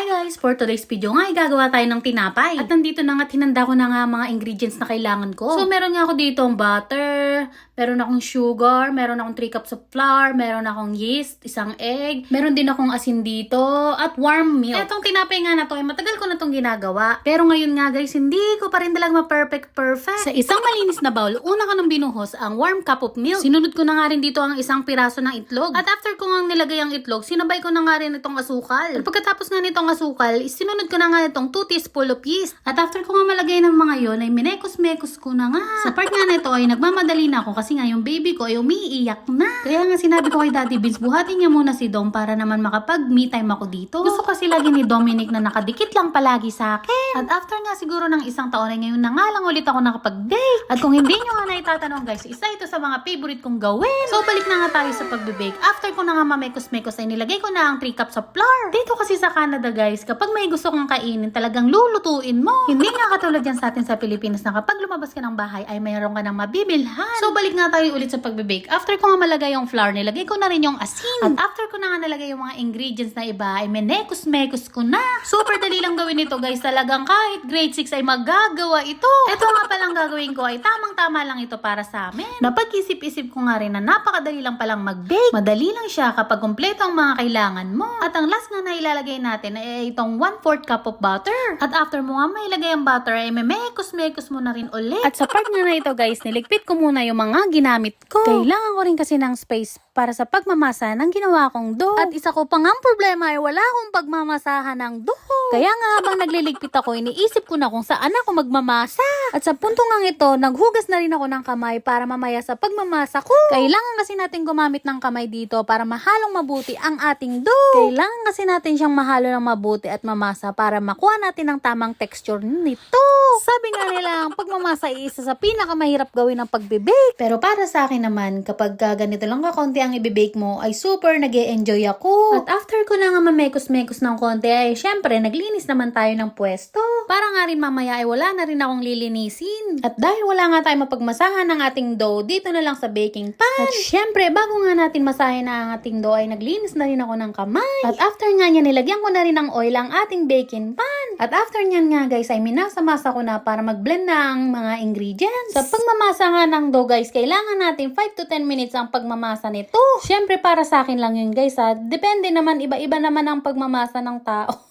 Hi guys! For today's video nga, gagawa tayo ng tinapay. At nandito na nga, hinanda ko na nga mga ingredients na kailangan ko. So, meron nga ako dito ang butter, meron akong sugar, meron akong 3 cups of flour, meron akong yeast, isang egg, meron din akong asin dito, at warm milk. Etong tinapay nga na to, ay matagal ko na tong ginagawa. Pero ngayon nga guys, hindi ko pa rin talaga ma-perfect perfect. Sa isang malinis na bowl, una ko nang binuhos ang warm cup of milk. Sinunod ko na nga rin dito ang isang piraso ng itlog. At after ko nga nilagay ang itlog, sinabay ko na nga rin itong asukal. At pagkatapos nga nitong asukal, sinunod ko na nga itong 2 teaspoon of yeast. At after ko nga malagay ng mga yon ay minekos-mekos ko na nga. Sa part nga nito ay nagmamadali na ako kasi nga yung baby ko ay umiiyak na. Kaya nga sinabi ko kay Daddy Vince, buhatin niya muna si Dom para naman makapag me time ako dito. Gusto kasi lagi ni Dominic na nakadikit lang palagi sa akin. At after nga siguro ng isang taon ay ngayon na nga lang ulit ako nakapag-bake. At kung hindi nyo nga naitatanong guys, isa ito sa mga favorite kong gawin. So balik na nga tayo sa pagbe-bake. After ko na nga mamekos-mekos ay nilagay ko na ang 3 cups of flour. Dito kasi sa Canada guys, kapag may gusto kang kainin, talagang lulutuin mo. Hindi nga katulad yan sa atin sa Pilipinas na kapag lumabas ka ng bahay ay mayroon ka ng mabibilhan. So balik nga tayo ulit sa pagbe-bake. After ko nga malagay yung flour, nilagay ko na rin yung asin. At after ko na nga nalagay yung mga ingredients na iba, ay menekos-mekos ko na. Super dali lang gawin ito guys. Talagang kahit grade 6 ay magagawa ito. Ito nga palang gagawin ko ay tamang-tama lang ito para sa amin. Napag-isip-isip ko nga rin na napakadali lang palang mag-bake. Madali lang siya kapag kumpleto ang mga kailangan mo. At ang last nga na ilalagay natin ay itong 1/4 cup of butter. At after mo nga mailagay ang butter ay memekos-mekos mo na rin ulit. At sa part nga na ito guys, niligpit ko muna yung mga ginamit ko. Kailangan ko rin kasi ng space para sa pagmamasa ng ginawa kong dough. At isa ko pang ang problema ay wala akong pagmamasahan ng dough. Kaya nga habang nagliligpit ako, iniisip ko na kung saan ako magmamasa. At sa punto nga ito, naghugas na rin ako ng kamay para mamaya sa pagmamasa ko. Kailangan kasi natin gumamit ng kamay dito para mahalong mabuti ang ating dough. Kailangan kasi natin siyang mahalo ng mabuti at mamasa para makuha natin ang tamang texture nito. Sabi nga nila, ang pagmamasa ay isa sa pinakamahirap gawin ng pagbibake. Pero para sa akin naman, kapag ka ganito lang kakonti ang ibibake mo, ay super nag enjoy ako. At after ko na nga mamekos-mekos ng konti, ay syempre, naglinis naman tayo ng pwesto. Para nga rin mamaya ay wala na rin akong lilinisin. At dahil wala nga tayo mapagmasahan ng ating dough, dito na lang sa baking pan. At syempre, bago nga natin masahin na ang ating dough, ay naglinis na rin ako ng kamay. At after nga niya, nilagyan ko na rin ng oil ang ating baking pan. At after niyan nga guys, ay minasa-masa ko na para mag-blend na ang mga ingredients. Sa pagmamasa nga ng dough guys, kailangan natin 5 to 10 minutes ang pagmamasa nito. Syempre para sa akin lang yun guys ha. Depende naman, iba-iba naman ang pagmamasa ng tao.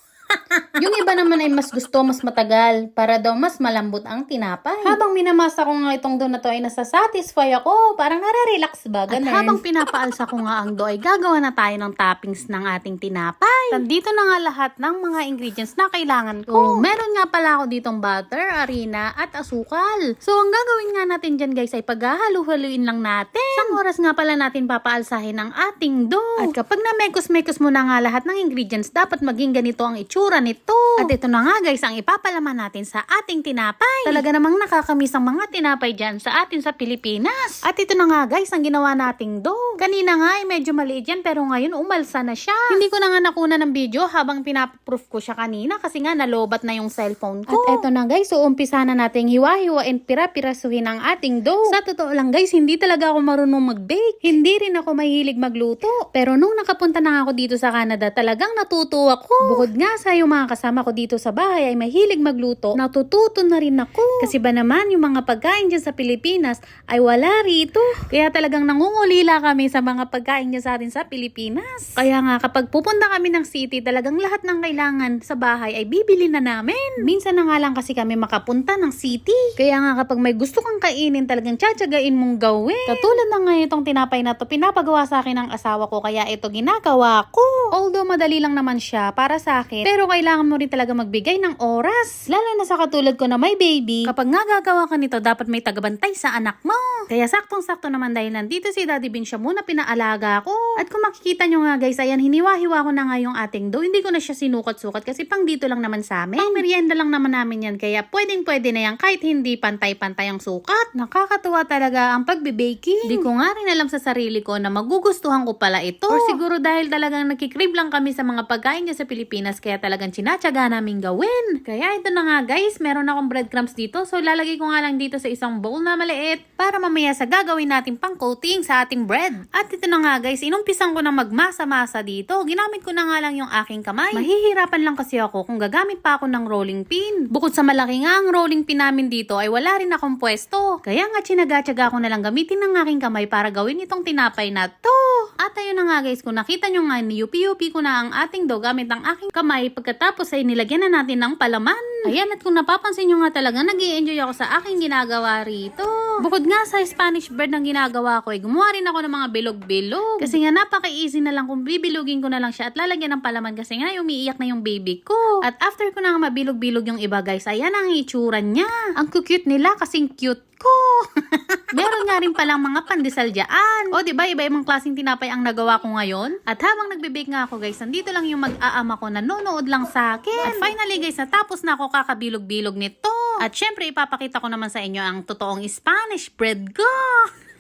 Yung iba naman ay mas gusto, mas matagal, para daw mas malambot ang tinapay. Habang minamasa ko nga itong dough na to ay nasa-satisfy ako, parang nare-relax ba, ganun. At habang pinapaalsa ko nga ang dough ay gagawa na tayo ng toppings ng ating tinapay. Nandito na nga lahat ng mga ingredients na kailangan ko. meron nga pala ako ditong butter, harina, at asukal. So, ang gagawin nga natin dyan guys ay paghahalu-haluin lang natin. Isang oras nga pala natin papaalsahin ang ating dough. At kapag na-mekos-mekos mo na nga lahat ng ingredients, dapat maging ganito ang itsura nito. At ito na nga guys, ang ipapalaman natin sa ating tinapay. Talaga namang nakakamiss ang mga tinapay dyan sa atin sa Pilipinas. At ito na nga guys, ang ginawa nating dough. Kanina nga ay medyo maliit yan, pero ngayon umalsa na siya. Hindi ko na nga nakuna ng video habang pinaproof ko siya kanina kasi nga nalobat na yung cellphone ko. At eto na guys, uumpisa na nating hiwa-hiwain pira-pirasuhin ang ating dough. Sa totoo lang guys, hindi talaga ako marunong mag-bake. Hindi rin ako mahilig magluto. Pero nung nakapunta na ako dito sa Canada, talagang natuto ako. Bukod nga sa yung mga kasama ko dito sa bahay ay mahilig magluto, natututo na rin ako. Kasi ba naman yung mga pagkain dyan sa Pilipinas ay wala rito. Kaya talagang nangungulila kami sa mga pagkain dyan sa atin sa Pilipinas. Kaya nga kapag pupunta kami ng city, talagang lahat ng kailangan sa bahay ay bibili na namin. Minsan na nga lang kasi kami makapunta ng city. Kaya nga kapag may gusto kang kainin, talagang tsatsagain mong gawin. Katulad na nga itong tinapay na to, pinapagawa sa akin ng asawa ko, kaya ito ginagawa ko. Although madali lang naman siya para sa akin, pero kailangan mo rin talaga magbigay ng oras. Lalo na sa katulad ko na may baby, kapag nga gagawa ka nito, dapat may tagabantay sa anak mo. Kaya saktong-sakto naman dahil nandito si Daddy Bin siya muna pinaalaga ko. At kung makikita nyo nga guys, ayan, hiniwa-hiwa ko na nga yung ating dough. Hindi ko na siya sinukat-sukat kasi pang dito lang naman sa amin. Pang merienda lang naman namin yan, kaya pwedeng pwede na yan kahit hindi pantay-pantay ang sukat. Nakakatuwa talaga ang pagbe-baking. Hindi ko nga rin alam sa sarili ko na magugustuhan ko pala ito. Or siguro dahil talagang nakikrib lang kami sa mga pagkain niya sa Pilipinas, kaya talagang sinatsaga namin gawin. Kaya ito na nga guys, meron akong breadcrumbs dito. So lalagay ko nga lang dito sa isang bowl na maliit para mamaya sa gagawin natin pang coating sa ating bread. At ito na nga guys, inumpisan ko na magmasa-masa dito. Ginamit ko na nga lang yung aking kamay. Mahihirapan lang kasi ako kung gagamit pa ako ng rolling pin. Bukod sa malaki nga ang rolling pin namin dito ay wala rin akong pwesto. Kaya nga tsinaga-tsaga ko na lang gamitin ng aking kamay para gawin itong tinapay na to. At ayun na nga guys, kung nakita nyo nga, niyupi-yupi ko na ang ating dough gamit ang aking kamay pagkatapos ay nilagyan na natin ng palaman. Ayan, at kung napapansin nyo nga talaga, nag enjoy ako sa aking ginagawa rito. Bukod nga sa Spanish bread ng ginagawa ko, ay gumawa rin ako ng mga bilog-bilog. Kasi nga napaka-easy na lang kung bibilugin ko na lang siya at lalagyan ng palaman kasi nga umiiyak na yung baby ko. At after ko na nga mabilog-bilog yung iba guys, ayan ang itsura niya. Ang cute nila kasing cute ko. Rin palang mga pandesal dyan. O, di ba iba-ibang klaseng tinapay ang nagawa ko ngayon? At habang nagbe-bake nga ako guys, nandito lang yung mag-aama ko na nanonood lang sa akin. At finally guys, natapos na ako kakabilog-bilog nito. At syempre, ipapakita ko naman sa inyo ang totoong Spanish bread ko.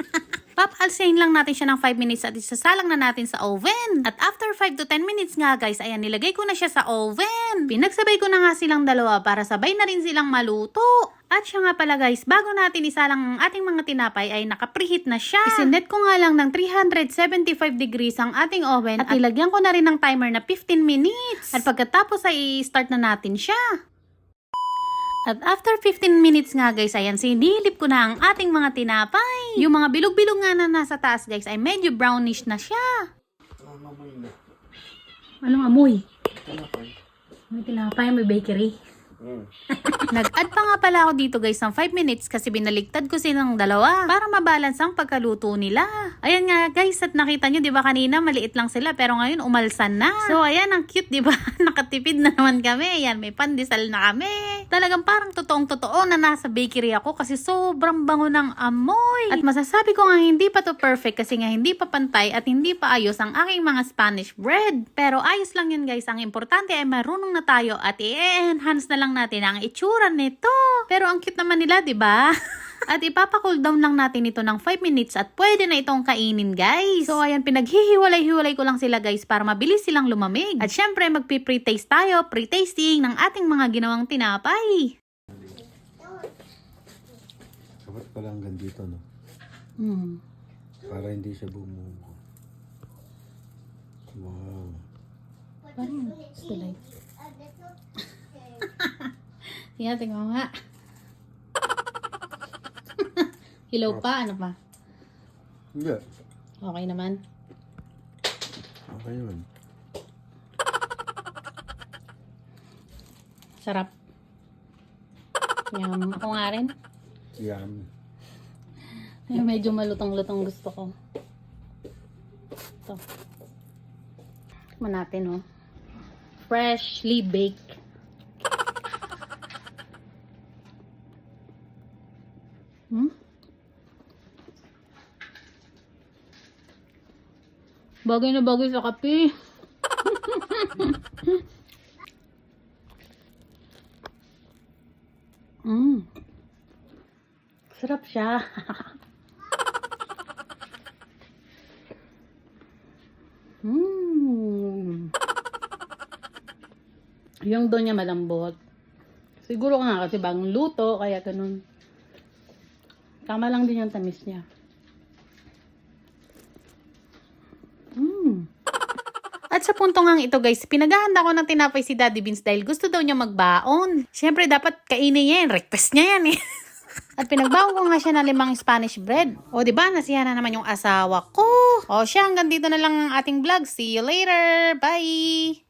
Papalsahin lang natin siya ng 5 minutes at isasalang na natin sa oven. At after 5 to 10 minutes nga guys, ayan, nilagay ko na siya sa oven. Pinagsabay ko na nga silang dalawa para sabay na rin silang maluto. At siya nga pala guys, bago natin isalang ang ating mga tinapay ay nakapreheat na siya. Isinet ko nga lang ng 375 degrees ang ating oven at ilagyan ko na rin ng timer na 15 minutes. At pagkatapos ay start na natin siya. At after 15 minutes nga guys, ayan, sinilip ko na ang ating mga tinapay. Yung mga bilog-bilog nga na nasa taas guys ay medyo brownish na siya. Anong amoy? May tinapay, may bakery. Nag-add pa nga pala ako dito guys ng 5 minutes kasi binaligtad ko silang dalawa para mabalance ang pagkaluto nila. Ayan nga guys at nakita nyo 'di ba kanina maliit lang sila pero ngayon umalsan na. So ayan ang cute 'di ba? Nakatipid na naman kami. Ayan may pandesal na kami. Talagang parang totoong totoo na nasa bakery ako kasi sobrang bango ng amoy. At masasabi ko nga hindi pa to perfect kasi nga hindi pa pantay at hindi pa ayos ang aking mga Spanish bread. Pero ayos lang yun guys. Ang importante ay marunong na tayo at i-enhance na lang natin ang itsura nito. Pero ang cute naman nila, di ba? At ipapa-cool down lang natin ito ng 5 minutes at pwede na itong kainin guys. So ayan, pinaghihiwalay-hiwalay ko lang sila guys para mabilis silang lumamig. At syempre magpi-pre-taste tayo, pre-tasting ng ating mga ginawang tinapay. Dapat pala hanggang dito, no? Hmm. Para hindi siya bumubo. Wow. Parang like. Yan, tingnan nga. Hilaw pa, ano pa? Hindi. Okay naman. Okay yun. Sarap. Yum. Ako nga rin. Yummy. Ay, medyo malutong-lutong gusto ko. Ito. Tikman natin, oh. Freshly baked. Bagay na bagay sa kape. mm. Sarap siya. Hmm. Yung doon niya malambot. Siguro nga kasi bagong luto, kaya ganun. Tama lang din yung tamis niya. Nga ito guys, pinaghahanda ko ng tinapay si Daddy Beans dahil gusto daw niya magbaon. Siyempre dapat kainin niya yan, request niya yan eh. At pinagbaon ko nga siya ng limang Spanish bread. O di ba nasiyahan na naman yung asawa ko. O siya, hanggang dito na lang ang ating vlog. See you later. Bye!